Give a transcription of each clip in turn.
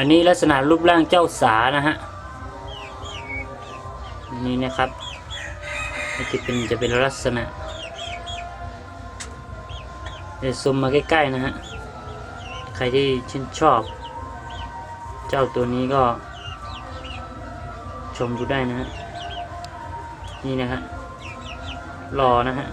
อันนี้ลักษณะรูปร่างเจ้าสานะฮะนี่นะครับนี่จะเป็นจะเป็นลักษณะเดี๋ยวซูมมาใกล้ๆนะฮะ ใครที่ชื่นชอบ เจ้าตัวนี้ก็ชมดูได้นะฮะ นี่นะฮะรอนะฮะ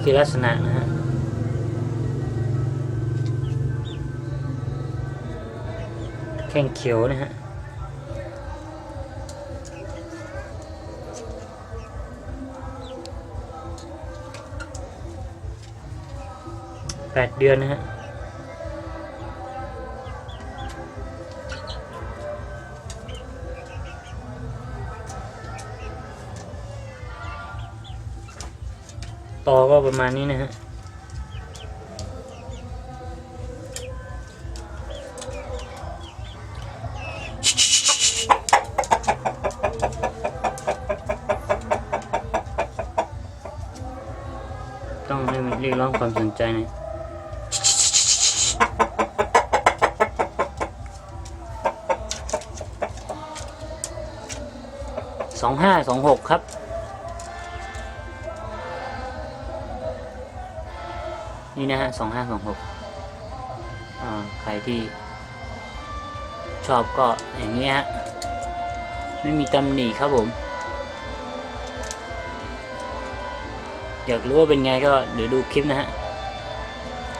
นี่คือลักษณะนะฮะแข้งเขียวนะฮะแปดเดือนนะฮะ อก็ประมาณนี้นะฮะต้องให้มันเรียกร้องความสนใจน่อยสองห้าสองหกครับ นี่นะฮะสองห้าสองหกใครที่ชอบก็อย่างนี้ฮะ ไม่มีตำหนิครับผม อยากรู้ว่าเป็นไงก็เดี๋ยวดูคลิปนะฮะ